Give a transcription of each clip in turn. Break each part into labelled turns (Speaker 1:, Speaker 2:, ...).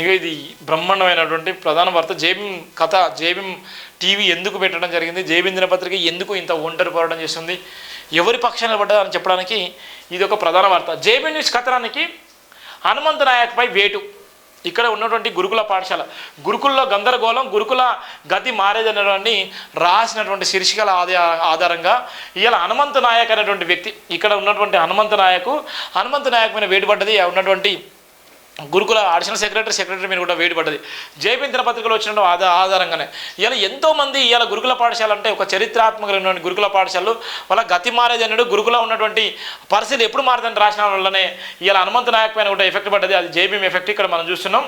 Speaker 1: ఇక ఇది బ్రహ్మాండమైనటువంటి ప్రధాన వార్త. జేబిం కథ జేబిం టీవీ ఎందుకు పెట్టడం జరిగింది జేబిం దినపత్రిక ఎందుకు ఇంత ఒంటరి పోరాటం చేస్తుంది ఎవరి పక్షాన పడ్డదని చెప్పడానికి ఇది ఒక ప్రధాన వార్త. జేబీ న్యూస్ కథనానికి హనుమంత నాయక్పై వేటు. ఇక్కడ ఉన్నటువంటి గురుకుల పాఠశాల. గురుకుల్లో గందరగోళం గురుకుల గతి మారేదనేటువంటి రాసినటువంటి శీర్షికల ఆధారంగా ఇవాళ హనుమంత నాయక్ అనేటువంటి వ్యక్తి. ఇక్కడ ఉన్నటువంటి హనుమంత నాయకు హనుమంత నాయక్ మీద వేటుపడ్డది ఉన్నటువంటి గురుకుల అడిషనల్ సెక్రటరీ సెక్రటరీ మీద కూడా వేడిపడ్డది జేపీ దినపత్రికలో వచ్చిన ఆధార ఆధారంగానే. ఇలా ఎంతోమంది ఇవాళ గురుకుల పాఠశాల అంటే ఒక చరిత్రాత్మకమైనటువంటి గురుకుల పాఠశాలలు వాళ్ళ గతి మారేది అన్నాడు గురుకుల ఉన్నటువంటి పరిస్థితి ఎప్పుడు మారదని రాసిన వల్లనే ఇలా హనుమంత నాయక్ పైన కూడా ఎఫెక్ట్ పడ్డది. అది జేబీఎం ఎఫెక్ట్ ఇక్కడ మనం చూస్తున్నాం.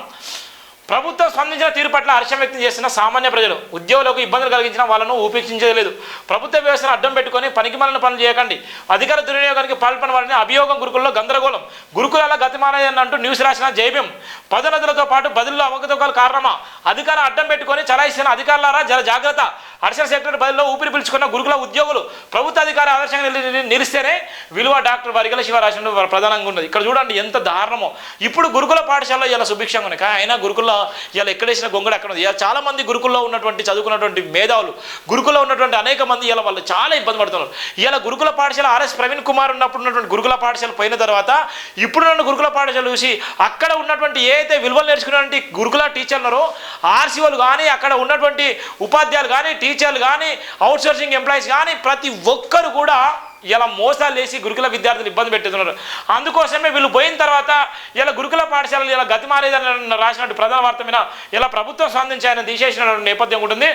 Speaker 1: ప్రభుత్వం స్పందించిన తీరు పట్ల హర్షం వ్యక్తం చేసిన సామాన్య ప్రజలు ఉద్యోగులకు ఇబ్బందులు కలిగించిన వాళ్ళను ఉపేక్షించలేదు ప్రభుత్వ వ్యవస్థను అడ్డం పెట్టుకొని పనికిమాలిన పనులు చేయకండి. అధికార దుర్వినియోగానికి పాల్పడిన వారిని అభియోగం గురుకుల్లో గందరగోళం. గురుకులాల గతిమానని అంటూ న్యూస్ రాసిన జైబీం పదోన్నతులతో పాటు బదుల్లో అవకతవకలు కారణమా? అధికారం అడ్డం పెట్టుకొని చలాయిస్తున్న అధికారులారా జర జాగ్రత్త. అడిషనల్ సెక్రటరీ బదుల్లో ఊపిరి పీల్చుకున్న గురుకుల ఉద్యోగులు ప్రభుత్వ అధికారి ఆదర్శంగా నిలిస్తేనే విలువ డాక్టర్ వరిగల శివరాశి ప్రధానంగా ఉన్నది. ఇక్కడ చూడండి ఎంత దారుణమో. ఇప్పుడు గురుకుల పాఠశాలలో ఇలా సుభిక్షంగా ఉన్నాయి. కానీ అయినా గురుకుల ఇలా ఎక్కడేసిన గొంగడు అక్కడ ఉంది. ఇలా చాలా మంది గురుకుల్లో ఉన్నటువంటి చదువుకున్నటువంటి మేధావులు గురుకుల్లో ఉన్నటువంటి అనేక మంది ఇలా వాళ్ళు చాలా ఇబ్బంది పడుతున్నారు. ఇలా గురుకుల పాఠశాల ఆర్ఎస్ ప్రవీణ్ కుమార్ ఉన్నప్పుడు ఉన్నటువంటి గురుకుల పాఠశాల పోయిన తర్వాత ఇప్పుడు ఉన్న గురుకుల పాఠశాల చూసి అక్కడ ఉన్నటువంటి ఏదైతే విలువలు నేర్చుకున్నటువంటి గురుకుల టీచర్ ఉన్నారో ఆర్సీఓలు కానీ అక్కడ ఉన్నటువంటి ఉపాధ్యాయులు కానీ టీచర్లు కానీ అవుట్సోర్సింగ్ ఎంప్లాయీస్ కానీ ప్రతి ఒక్కరు కూడా ఇలా మోసాలు వేసి గురుకుల విద్యార్థులు ఇబ్బంది పెట్టుతున్నారు అందుకోసమే వీళ్ళు పోయిన తర్వాత ఇలా గురుకుల పాఠశాలలు ఇలా గతి మారేదని రాసినట్టు ప్రధాన వార్త మీద ఇలా ప్రభుత్వం స్పందించాయని తీసేసిన నేపథ్యం ఉంటుంది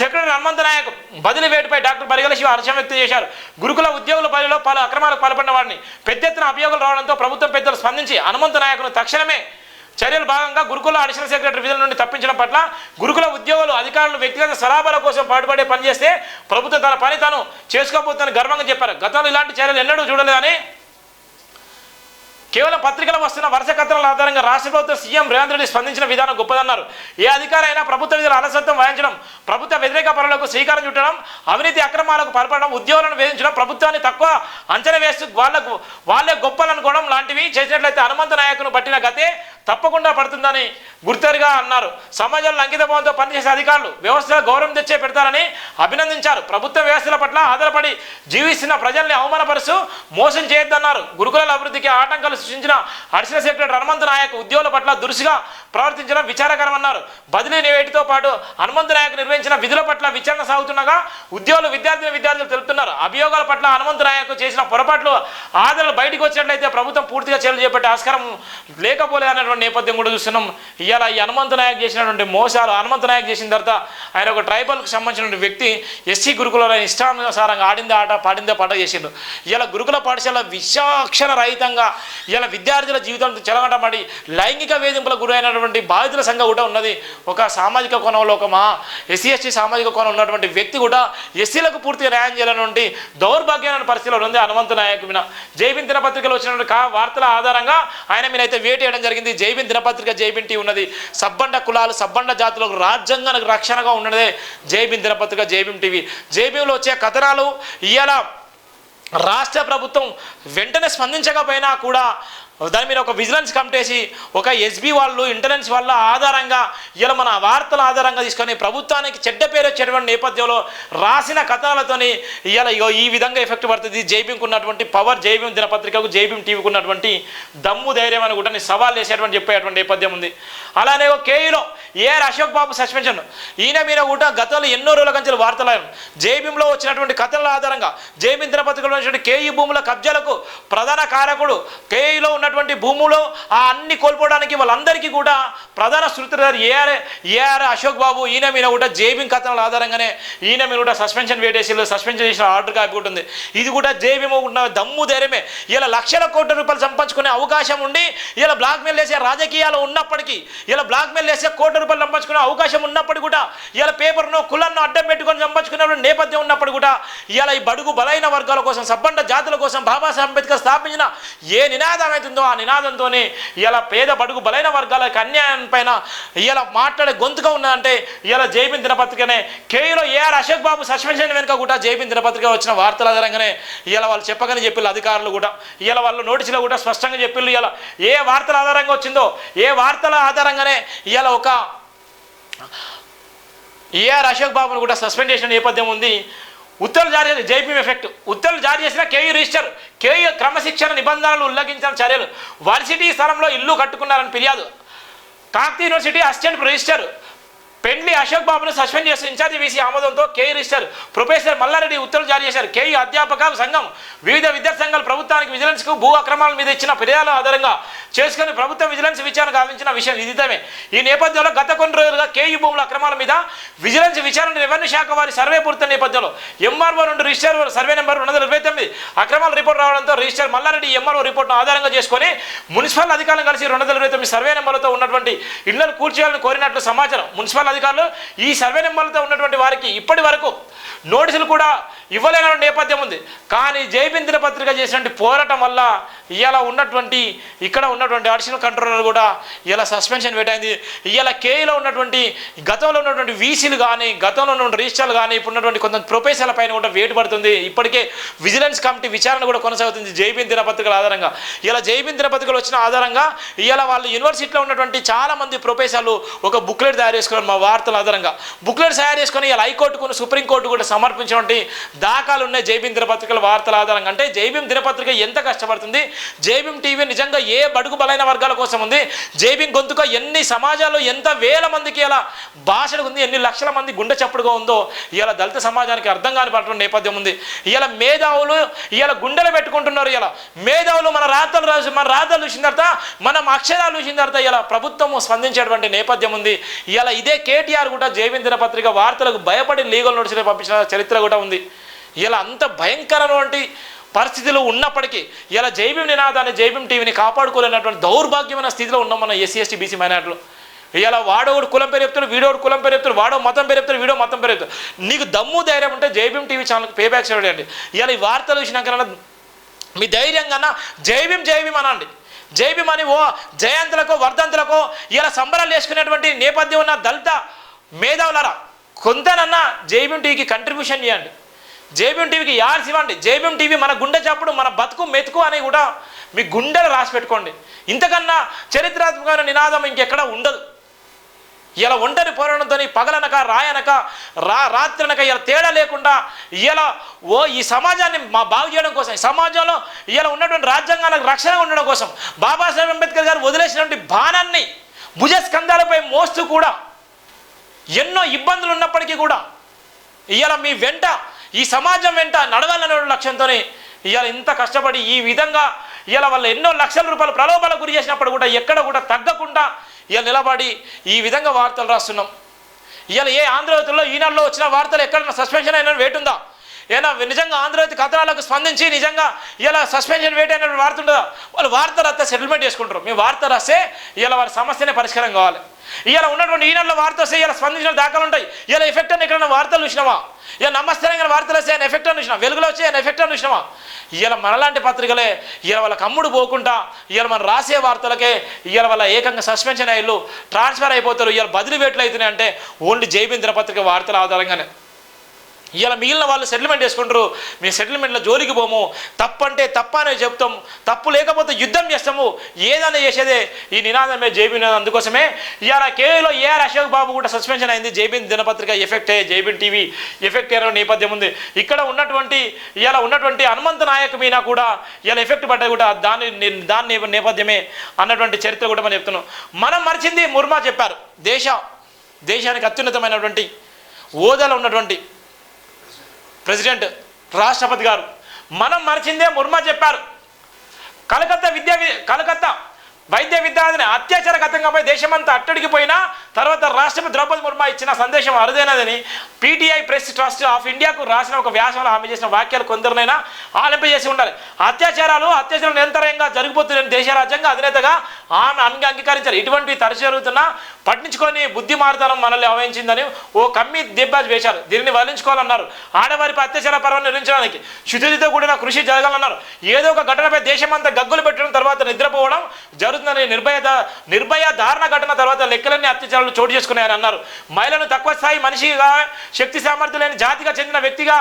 Speaker 1: సెక్రటరీ హనుమంత నాయక్ బదిలీ వేటుపై డాక్టర్ పరిగల శివ హర్షం వ్యక్తం చేశారు. గురుకుల ఉద్యోగుల బదిలీలో పలు అక్రమాలకు పాల్పడిన వారిని పెద్ద ఎత్తున అభియోగాలు రావడంతో ప్రభుత్వం పెద్దలు స్పందించి హనుమంత నాయకును తక్షణమే చర్యలు భాగంగా గురుకుల అడిషనల్ సెక్రటరీ విధుల నుండి తప్పించడం పట్ల గురుకుల ఉద్యోగులు అధికారులు వ్యక్తిగత సలాభాల కోసం పాటుపడే పనిచేస్తే ప్రభుత్వం తన పని తాను చేసుకోబోతుందని గర్వంగా చెప్పారు. గతంలో ఇలాంటి చర్యలు ఎన్నడూ చూడలేదని కేవలం పత్రికలు వస్తున్న వరుస కథనాల ఆధారంగా రాష్ట్ర ప్రభుత్వం సీఎం రేవంత్ రెడ్డి స్పందించిన విధానం గొప్పదన్నారు. ఏ అధికారి అయినా ప్రభుత్వ విధులు అలసత్వం వహించడం ప్రభుత్వ వ్యతిరేక పనులకు శ్రీకారం చుట్టడం అవినీతి అక్రమాలకు పాల్పడడం ఉద్యోగులను వేధించడం ప్రభుత్వాన్ని తక్కువ అంచనా వేస్తూ వాళ్ళకు వాళ్ళే గొప్పలనుకోవడం లాంటివి చేసినట్లయితే హనుమంత నాయకును పట్టిన గతే తప్పకుండా పడుతుందని గుర్తరుగా అన్నారు. సమాజంలో అంకితభావంతో పనిచేసే అధికారులు వ్యవస్థలో గౌరవం తెచ్చే పెడతారని అభినందించారు. ప్రభుత్వ వ్యవస్థల పట్ల ఆధారపడి జీవిస్తున్న ప్రజల్ని అవమానపరుస్తూ మోసం చేయొద్దన్నారు. గురుకులాల అభివృద్ధికి ఆటంకాలు సృష్టించిన అడిషనల్ సెక్రటరీ హనుమంత నాయక్ ఉద్యోగుల పట్ల దురుసుగా ప్రవర్తించడం విచారకరమన్నారు. బదిలీ వేటితో పాటు హనుమంతు నాయక్ నిర్వహించిన విధుల పట్ల విచారణ సాగుతుండగా ఉద్యోగులు విద్యార్థిని విద్యార్థులు తెలుపుతున్నారు. అభియోగాల పట్ల హనుమంతు నాయక్ చేసిన పొరపాట్లు ఆదరణ బయటకు వచ్చినట్లయితే ప్రభుత్వం పూర్తిగా చర్యలు చేపట్టే ఆస్కారం లేకపోలేదనేటువంటి నేపథ్యం కూడా చూస్తున్నాం. ఇవాళ ఈ హనుమంతు నాయక్ చేసినటువంటి మోసాలు హనుమంతు నాయక్ చేసిన తర్వాత ఆయన ఒక ట్రైబల్కి సంబంధించిన వ్యక్తి ఎస్సీ గురుకుల ఇష్టానుసారంగా ఆడిందే ఆట పాడిందే పాట చేసిండు. ఇలా గురుకుల పాఠశాల విశాక్షర రహితంగా ఇలా విద్యార్థుల జీవితం చెలగటమడి లైంగిక వేధింపులకు గురైనటువంటి బాధితుల సంఘం కూడా ఉన్నది. ఒక సామాజిక కోణంలో ఒక మా ఎస్సీ ఎస్టీ సామాజిక కోణం ఉన్నటువంటి వ్యక్తి కూడా ఎస్సీలకు పూర్తిగా న్యాయం చేయాలన్నటువంటి దౌర్భాగ్యమైన పరిస్థితిలో ఉంది హనుమంత నాయక్ మీద. జైబిన్ దినపత్రికలో వచ్చినటువంటి కా వార్తల ఆధారంగా ఆయన మీద అయితే వేటు వేయడం జరిగింది. జైబిన్ దినపత్రిక జైబిన్ టీ ఉన్నది. సబ్బండ కులాలు సబ్బండ జాతులకు రాజ్యాంగానికి రక్షణగా ఉన్నదే జైబిన్ దినపత్రిక జైబిన్ టీవీ. జైబీంలో వచ్చే కథనాలు ఇవాళ రాష్ట్ర ప్రభుత్వం వెంటనే స్పందించకపోయినా కూడా దాని మీద ఒక విజిలెన్స్ కమిటేసి ఒక ఎస్బీ వాళ్ళు ఇంటెలిజెన్స్ వాళ్ళ ఆధారంగా ఇలా మన వార్తల ఆధారంగా తీసుకొని ప్రభుత్వానికి చెడ్డ పేరు వచ్చేటువంటి నేపథ్యంలో రాసిన కథనాలతోని ఇలా ఇగో ఈ విధంగా ఎఫెక్ట్ పడుతుంది. జైబీంకు ఉన్నటువంటి పవర్ జైబీం దినపత్రికకు జైబీం టీవీకి ఉన్నటువంటి దమ్ము ధైర్యం అని కూడా సవాల్ చేసేటువంటి చెప్పేటువంటి నేపథ్యం ఉంది. అలానే కేఈలో ఏఆర్ అశోక్ బాబు సస్పెన్షన్ ఈయన మీద కూడా గతంలో ఎన్నో రోజుల కంచెలు వార్తలు జైబీంలో వచ్చినటువంటి కథల ఆధారంగా జైబీం దినపత్రికలో ఉన్నటువంటి కేఈ భూముల కబ్జాలకు ప్రధాన కారకుడు కేఈలో ఉన్నటువంటి భూములు ఆ అన్ని కోల్పోవడానికి వాళ్ళందరికీ కూడా ప్రధాన శృతిదారు ఏఆర్ ఏఆర్ అశోక్ బాబు ఈయన మీద కూడా జేబింగ్ కథనాల ఆధారంగానే ఈయన మీద కూడా సస్పెన్షన్ వేటేసి సస్పెన్షన్ చేసిన ఆర్డర్ కాపీ ఇది కూడా జేబీమో ఉన్న దమ్ము ధైర్యమే. ఇలా లక్షల కోట్ల రూపాయలు సంపాదించుకునే అవకాశం ఉండి ఇలా బ్లాక్ మెయిల్ వేసే రాజకీయాలు ఉన్నప్పటికీ ఇలా బ్లాక్ మెయిల్ వేసే కోట్ల రూపాయలు సంపాదించుకునే అవకాశం ఉన్నప్పటికీ కూడా ఇలా పేపర్ను కులన్ను అడ్డం పెట్టుకొని సంపాదించుకునే నేపథ్యం ఉన్నప్పుడు కూడా ఇలా ఈ బడుగు బలైన వర్గాల కోసం సబ్బండ జాతుల కోసం బాబాసాహెబ్ అంబేద్కర్ స్థాపించిన ఏ నినాదం అయితే ఉందో ఆ నినాదంతోనే ఇలా పేద బడుగు బలైన వర్గాలకు అన్యాయం పైన ఇలా మాట్లాడే గొంతుగా ఉన్నదంటే ఇలా జైబిన్ దినపత్రికనే కేయులో ఏఆర్ అశోక్ బాబు సస్పెన్షన్ వెనుక కూడా జైబిన్ దినపత్రిక వచ్చిన వార్తల ఆధారంగానే ఇలా వాళ్ళు చెప్పగానే చెప్పిళ్ళు అధికారులు కూడా. ఇలా వాళ్ళు నోటీసులో కూడా స్పష్టంగా చెప్పిళ్ళు ఇలా. ఏ వార్తల ఆధారంగా వచ్చిందో ఏ వార్తల ఆధారంగానే ఇలా ఒక ఏఆర్ అశోక్ బాబును కూడా సస్పెండ్ చేసిన నేపథ్యం ఉంది. ఉత్తర్వులు జారీ చేసిన జైపీఎం ఎఫెక్ట్. ఉత్తర్వులు జారీ చేసిన కేయూ రిజిస్టర్ కేయూ క్రమశిక్షణ నిబంధనలు ఉల్లంఘించిన చర్యలు. వర్సిటీ స్థలంలో ఇల్లు కట్టుకున్నారని ఫిర్యాదు. కాకతీయ యూనివర్సిటీ అసిస్టెంట్ రిజిస్టర్ పెండ్లి అశోక్ బాబును సస్పెండ్ చేసిన ఇన్ఛార్జి వీసీ ఆమోదంతో కే రిజిస్టర్ ప్రొఫెసర్ మల్లారెడ్డి ఉత్తర్వులు జారీ చేశారు. కేయూ అధ్యాపక సంఘం వివిధ విద్యా సంఘాలు ప్రభుత్వానికి విజిలెన్స్కు భూ అక్రమాల మీద ఇచ్చిన ఫిర్యాదుల ఆధారంగా చేసుకుని ప్రభుత్వ విజిలెన్స్ విచారణ గావించిన విషయం విదితమే ఈ నేపథ్యంలో గత కొన్ని రోజులుగా కేయూ భూముల అక్రమాల మీద విజిలెన్స్ విచారణ రెవెన్యూ శాఖ వారి సర్వే పూర్తి నేపథ్యంలో ఎంఆర్ఓ నుండి రిజిస్టర్ సర్వే నెంబర్ రెండు వందల ఇరవై తొమ్మిది అక్రమాల రిపోర్ట్ రావడంతో రిజిస్టర్ మల్లారెడ్డి ఎంఆర్ఓ రిపోర్ట్ను ఆధారంగా చేసుకొని మున్సిపల్ అధికారులను కలిసి రెండు వందల ఇరవై తొమ్మిది సర్వే నెంబర్లతో ఉన్నటువంటి ఇళ్ళను కూర్చోవాలని కోరినట్లు సమాచారం మున్సిపల్ అధికారులు ఈ సర్వే నెంబర్లతో ఉన్నటువంటి వారికి ఇప్పటి వరకు నోటీసులు కూడా ఇవ్వలేని నేపథ్యం ఉంది. కానీ జైబిన్ దినపత్రిక చేసినటువంటి పోరాటం వల్ల ఇవాళ ఉన్నటువంటి ఇక్కడ ఉన్నటువంటి అడిషనల్ కంట్రోలర్ కూడా ఇలా సస్పెన్షన్ పెట్టింది. ఇవాళ కేఈలో ఉన్నటువంటి గతంలో ఉన్నటువంటి వీసీలు కానీ గతంలో ఉన్న రిజిస్టర్లు కానీ ఇప్పుడు ఉన్నటువంటి కొంత ప్రొఫెసర్ల పైన కూడా వేటు పడుతుంది. ఇప్పటికే విజిలెన్స్ కమిటీ విచారణ కూడా కొనసాగుతుంది జైబిన్ దినపత్రికల ఆధారంగా. ఇలా జైబిన్ దినపత్రికలు వచ్చిన ఆధారంగా ఇవాళ వాళ్ళు యూనివర్సిటీలో ఉన్నటువంటి చాలా మంది ప్రొఫెసర్లు ఒక బుక్లెట్ తయారు చేసుకున్నారు మా వార్తల ఆధారంగా. బుక్లెట్ తయారు చేసుకొని ఇలా హైకోర్టుకు సుప్రీంకోర్టు కూడా సమర్పించినటువంటి దాఖలు ఉన్నాయి జైబీం దినపత్రికల వార్తల ఆధారంగా. అంటే జైబీం దినపత్రిక ఎంత కష్టపడుతుంది? జైబీం టీవీ నిజంగా ఏ బడుగు బలైన వర్గాల కోసం ఉంది? జైబీం గొంతుక ఎన్ని సమాజాల్లో ఎంత వేల మందికి ఇలా భాషలు ఉంది? ఎన్ని లక్షల మంది గుండె చప్పుడుగా ఉందో ఇలా దళిత సమాజానికి అర్థం కానిపటువంటి నేపథ్యం ఉంది. ఇలా మేధావులు ఇలా గుండెలు పెట్టుకుంటున్నారు ఇలా మేధావులు మన రాతలు రాసి మన రాతలు చూసిన తర్వాత మనం అక్షరాలు చూసిన తర్వాత ఇలా ప్రభుత్వం స్పందించేటువంటి నేపథ్యం ఉంది. ఇలా ఇదే కేటీఆర్ కూడా జైబీం దినపత్రిక వార్తలకు భయపడి లీగల్ నోటీసులు పంపించిన చరిత్ర కూడా ఉంది. ఇలా అంత భయంకరమైనటువంటి పరిస్థితులు ఉన్నప్పటికీ ఇలా జైబీం నినాదాన్ని జైబీం టీవీని కాపాడుకోలేనటువంటి దౌర్భాగ్యమైన స్థితిలో ఉన్నాం మన ఎస్సీ ఎస్టీ బీసీ మైనార్టీలు. ఇలా వాడోడు కులం పేరు చెప్తాడు వీడోడు కులం పేరు వాడో మతం పేరు చెప్తాడు వీడో మతం పేరు నీకు దమ్ము ధైర్యం ఉంటే జైబీం టీవీ ఛానల్కి పే బ్యాక్ చేయండి ఇలా ఈ వార్తలు చూసినాక మీ ధైర్యంగా జైబీం జైబీం అనండి. జైబీం ఓ జయంతులకో వర్ధంతులకో ఇలా సంబరాలు చేసుకునేటువంటి నేపథ్యం ఉన్న దళిత మేధావులరా కొంతనన్నా జేబీఎం టీవీకి కంట్రిబ్యూషన్ చేయండి జేబీఎం టీవీకి యాడ్స్ ఇవ్వండి. జేబీఎం టీవీ మన గుండె చప్పుడు మన బతుకు మెతుకు అని కూడా మీ గుండెలు రాసి పెట్టుకోండి ఇంతకన్నా చరిత్రాత్మకమైన నినాదం ఇంకెక్కడ ఉండదు. ఇలా ఒంటరి పోరాడంతో పగలనక రాయనక రా రాత్రనక ఇలా తేడా లేకుండా ఇలా ఓ ఈ సమాజాన్ని మా బాగు చేయడం కోసం ఈ సమాజంలో ఇలా ఉన్నటువంటి రాజ్యాంగానికి రక్షణ ఉండడం కోసం బాబాసాహెబ్ అంబేద్కర్ గారు వదిలేసినటువంటి బాణాన్ని భుజస్కంధాలపై మోస్తూ కూడా ఎన్నో ఇబ్బందులు ఉన్నప్పటికీ కూడా ఇవాళ మీ వెంట ఈ సమాజం వెంట నడవాలనే లక్ష్యంతోనే ఇవాళ ఇంత కష్టపడి ఈ విధంగా ఇవాళ వాళ్ళు ఎన్నో లక్షల రూపాయలు ప్రలోభాలకు గురి చేసినప్పుడు కూడా ఎక్కడ కూడా తగ్గకుండా ఇలా నిలబడి ఈ విధంగా వార్తలు రాస్తున్నాం. ఇవాళ ఏ ఆంధ్రజ్యోతిలో ఈనాడులో వచ్చిన వార్తలు ఎక్కడైనా సస్పెన్షన్ అయిన వేటు ఉందా? ఏనా నిజంగా ఆంధ్రజ్యోతి కథనాలకు స్పందించి నిజంగా ఇలా సస్పెన్షన్ వేట్ అయిన వార్త ఉంటుందా వాళ్ళు వార్త రాస్తే సెటిల్మెంట్ చేసుకుంటారు. మేము వార్త రాస్తే ఇలా వారి సమస్యనే పరిష్కారం కావాలి. ఇలా ఉన్నటువంటి ఈనాడులో వార్త వస్తే ఇలా స్పందించిన దాఖలు ఉంటాయి. ఇలా ఎఫెక్ట్ అని ఎక్కడైనా వార్తలు చూసినావా? ఇలా నమస్తరంగా వార్తలు వస్తే ఆయన ఎఫెక్ట్ చూసినా. వెలుగులో వచ్చే ఎఫెక్ట్ అని చూసినావా ఇలా మనలాంటి పత్రికలే ఇలా వాళ్ళ కమ్ముడు పోకుండా ఇలా మనం రాసే వార్తలకే ఇలా వాళ్ళ ఏకంగా సస్పెన్షన్ అయ్యారు ట్రాన్స్ఫర్ అయిపోతారు. ఇలా బదిలీ వేట్లు అవుతున్నాయి అంటే ఓన్లీ జైబీంద్ర పత్రిక వార్తల ఆధారంగానే. ఇలా మిగిలిన వాళ్ళు సెటిల్మెంట్ చేసుకుంటారు మేము సెటిల్మెంట్లో జోలికి పోము. తప్పంటే తప్ప అనే చెప్తాం. తప్పు లేకపోతే యుద్ధం చేస్తాము. ఏదైనా చేసేదే ఈ నినాదమే జైబీన్ అందుకోసమే ఇవాళ కేఏలో ఏఆర్ అశోక్ బాబు కూడా సస్పెన్షన్ అయింది. జేబీన్ దినపత్రిక ఎఫెక్ట్ అయ్యే జైబీన్ టీవీ ఎఫెక్ట్ అయ్యే నేపథ్యం ఉంది. ఇక్కడ ఉన్నటువంటి ఇలా ఉన్నటువంటి హనుమంత నాయక్ మీద కూడా ఇలా ఎఫెక్ట్ పడ్డది కూడా. దాని దాని నేపథ్యమే అన్నటువంటి చరిత్ర కూడా మనం చెప్తున్నాం. మనం మరిచింది ముర్మా చెప్పారు. దేశ దేశానికి అత్యున్నతమైనటువంటి హోదాలో ఉన్నటువంటి ప్రెసిడెంట్ రాష్ట్రపతి గారు మనం మరిచిందే ముర్మా చెప్పారు. కలకత్తా విద్యా కలకత్తా వైద్య విద్యార్థిని అత్యాచారగతంగా పోయి దేశమంతా అట్టడికి పోయినా తర్వాత రాష్ట్రపతి ద్రౌపది ముర్మ ఇచ్చిన సందేశం అరుదైనదని పీటీఐ ప్రెస్ ట్రస్ట్ ఆఫ్ ఇండియాకు రాసిన ఒక వ్యాసంలో హామీ చేసిన వాక్యాలు కొందరినైనా ఆలింపజేసి ఉండాలి. అత్యాచారాలు అత్యాచారం నిరంతరంగా జరిగిపోతున్న దేశ రాజ్యాంగ అధినేతగా ఆమె అంగ అంగీకరించారు. ఇటువంటి తరచు జరుగుతున్నా పట్టించుకొని బుద్ధి మార్దనం మనల్ని అవహించిందని ఓ కమ్మి దెబ్బ వేశారు. దీనిని వదిలించుకోవాలన్నారు. ఆడవారిపై అత్యాచార పర్వం నిర్మించడానికి శుద్ధితో కూడిన కృషి జరగాలన్నారు. ఏదో ఒక ఘటనపై దేశమంతా గగ్గులు పెట్టడం తర్వాత నిద్రపోవడం జరుగుతుందని నిర్భయ నిర్భయ దారుణ ఘటన తర్వాత లెక్కలన్నీ అత్యాచారం అత్యాచారాలు చోటు చేసుకున్నాయని అన్నారు మహిళను తక్కువ స్థాయి మనిషిగా శక్తి సామర్థ్యం లేని జాతిగా చెందిన వ్యక్తిగా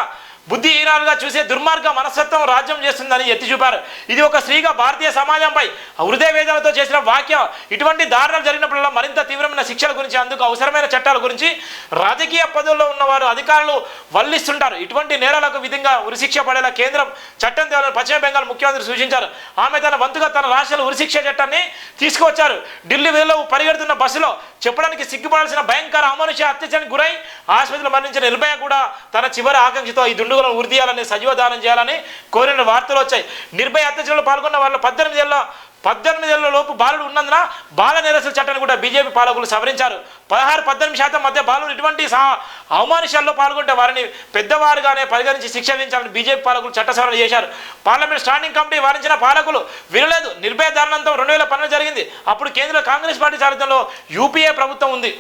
Speaker 1: బుద్ధిహీనాలుగా చూసే దుర్మార్గ మనస్తత్వం రాజ్యం చేస్తుందని ఎత్తి చూపారు. ఇది ఒక స్త్రీగా భారతీయ సమాజంపై హృదయ వేదనతో చేసిన వాక్యం ఇటువంటి దారుణాలు జరిగినప్పుడల్లా మరింత తీవ్రమైన శిక్షల గురించి అందుకు అవసరమైన చట్టాల గురించి రాజకీయ పదవుల్లో ఉన్నవారు అధికారులు వల్లిస్తుంటారు. ఇటువంటి నేరాలకు విధంగా ఉరిశిక్ష పడేలా కేంద్రం చట్టం తేవాలని పశ్చిమ బెంగాల్ ముఖ్యమంత్రి సూచించారు. ఆమె తన వంతుగా తన రాష్ట్రాల ఉరిశిక్ష చట్టాన్ని తీసుకువచ్చారు. ఢిల్లీ వేలో పరిగెడుతున్న బస్సులో చెప్పడానికి సిగ్గుపడాల్సిన భయంకర అమానుష అత్యాచారానికి గురై ఆసుపత్రిలో మరణించిన నిర్భయ కూడా తన చివరి ఆకాంక్షతో ఈ దుండుగులను ఉరిదీయాలని సజీవ చేయాలని కోరిన వార్తలు వచ్చాయి. నిర్భయ అత్యాచారంలో పాల్గొన్న వాళ్ళ పద్దెనిమిది ఏళ్ళ పద్దెనిమిది ఏళ్ళ లోపు బాలుడు ఉన్నందున బాల నిరసన చట్టాన్ని కూడా బీజేపీ పాలకులు సవరించారు. పదహారు పద్దెనిమిది శాతం మధ్య బాలుడు ఇటువంటి సా అవమానుషాల్లో పాల్గొంటే వారిని పెద్దవారుగానే పరిగణించి శిక్ష విధించాలని బీజేపీ పాలకులు చట్ట సవరణ చేశారు. పార్లమెంట్ స్టాండింగ్ కమిటీ వారించిన పాలకులు వినలేదు. నిర్భయ దారుణంతో రెండు వేల పన్నెండు జరిగింది. అప్పుడు కేంద్ర కాంగ్రెస్ పార్టీ సారథ్యంలో యూపీఏ ప్రభుత్వం ఉంది.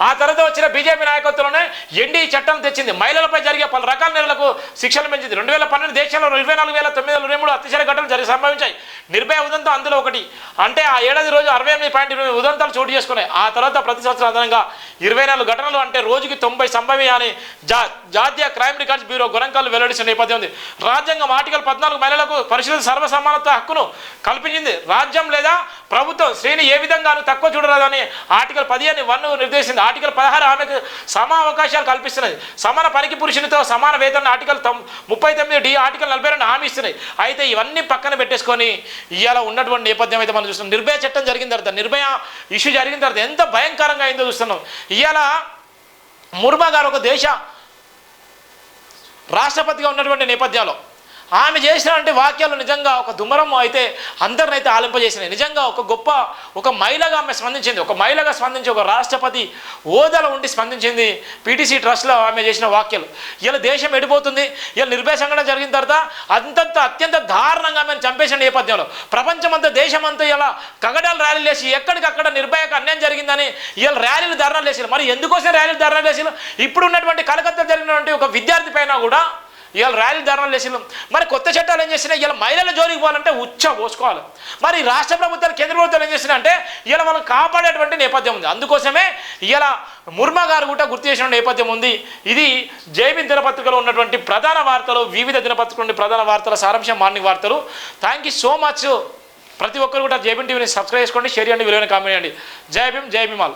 Speaker 1: ఆ తర్వాత వచ్చిన బీజేపీ నాయకత్వంలోనే ఎన్డీ చట్టం తెచ్చింది. మహిళలపై జరిగే పలు రకాల నేరాలకు శిక్షలు పెంచింది. రెండు వేల పన్నెండు దేశంలో ఇరవై నాలుగు వేల తొమ్మిది వందల రెండు మూడు అత్యాచార ఘటనలు జరిగి సంభవించాయి. నిర్భయ ఉదంతం అందులో ఒకటి. అంటే ఆ ఏడాది రోజు అరవై ఎనిమిది పాయింట్ ఇరవై ఉదంతాలు చోటు చేసుకున్నాయి. ఆ తర్వాత ప్రతి సంవత్సరం అదనంగా ఇరవై నాలుగు ఘటనలు అంటే రోజుకి తొంభై సంభవి జా జాతీయ క్రైమ్ రికార్డ్స్ బ్యూరో గణాంకాలు వెల్లడించిన నేపథ్యం ఉంది. రాజ్యాంగం ఆర్టికల్ పద్నాలుగు మహిళలకు పరిశుద్ధ సర్వసమానత్వ హక్కును కల్పించింది. రాజ్యం లేదా ప్రభుత్వం శ్రేణి ఏ విధంగానూ తక్కువ చూడరాదని ఆర్టికల్ పదిహేను వన్ నిర్దేశించింది ఆర్టికల్ పదహారు ఆమెకు సమ అవకాశాలు కల్పిస్తున్నది. సమాన పనికి పురుషునితో సమాన వేతన ఆర్టికల్ తొమ్ ముప్పై తొమ్మిది డి ఆర్టికల్ నలభై రెండు హామీ ఇస్తున్నాయి. అయితే ఇవన్నీ పక్కన పెట్టేసుకొని ఇవాళ ఉన్నటువంటి నేపథ్యం అయితే మనం చూస్తున్నాం. నిర్భయ చట్టం జరిగిన తర్వాత నిర్భయ ఇష్యూ జరిగిన తర్వాత ఎంత భయంకరంగా అయిందో చూస్తున్నాం. ఇవాళ ముర్మా గారు ఒక దేశ రాష్ట్రపతిగా ఉన్నటువంటి నేపథ్యంలో ఆమె చేసినటువంటి వాక్యాలు నిజంగా ఒక దుమరం అయితే అందరినైతే ఆలింపజేసినాయి నిజంగా ఒక గొప్ప ఒక మహిళగా ఆమె స్పందించింది. ఒక మహిళగా స్పందించి ఒక రాష్ట్రపతి హోదాలో ఉండి స్పందించింది పీటీసీ ట్రస్ట్లో ఆమె చేసిన వాక్యాలు. ఇలా దేశం ఎడిపోతుంది ఇలా నిర్భయ సంఘటన జరిగిన తర్వాత అంతంత అత్యంత దారుణంగా ఆమెను చంపేసిన నేపథ్యంలో. ప్రపంచమంతా దేశమంతా ఇలా కగడాలు ర్యాలీలు వేసి ఎక్కడికక్కడ నిర్భయకు అన్యాయం జరిగిందని ఇలా ర్యాలీలు ధర్నాలు వేసారు మరి ఎందుకోసం ర్యాలీలు ధర్నాలు వేసారు ఇప్పుడు ఉన్నటువంటి కలకత్తా జరిగినటువంటి ఒక విద్యార్థి పైన కూడా ఇవాళ ర్యాలీ ధర్నాలు చేసినాం మరి కొత్త చట్టాలు ఏం చేసినాయి? ఇలా మహిళల జోలికి పోవాలంటే ఉచ్చ పోసుకోవాలి. మరి రాష్ట్ర ప్రభుత్వాలు కేంద్ర ప్రభుత్వాలు ఏం చేసినాయి అంటే ఇలా మనం కాపాడేటువంటి నేపథ్యం ఉంది. అందుకోసమే ఇలా ముర్మా గారు కూడా గుర్తు చేసిన నేపథ్యం ఉంది. ఇది జైబిన్ దినపత్రికలో ఉన్నటువంటి ప్రధాన వార్తలు వివిధ దినపత్రిక నుండి ప్రధాన వార్తల సారాంశం మార్నింగ్ వార్తలు. థ్యాంక్ యూ సో మచ్ ప్రతి ఒక్కరు కూడా జైబిన్ టీవీని సబ్స్క్రైబ్ చేసుకోండి షేర్ చేయండి విలువైన కామెంట్ చేయండి. జై భీమ్ జై భీమాల్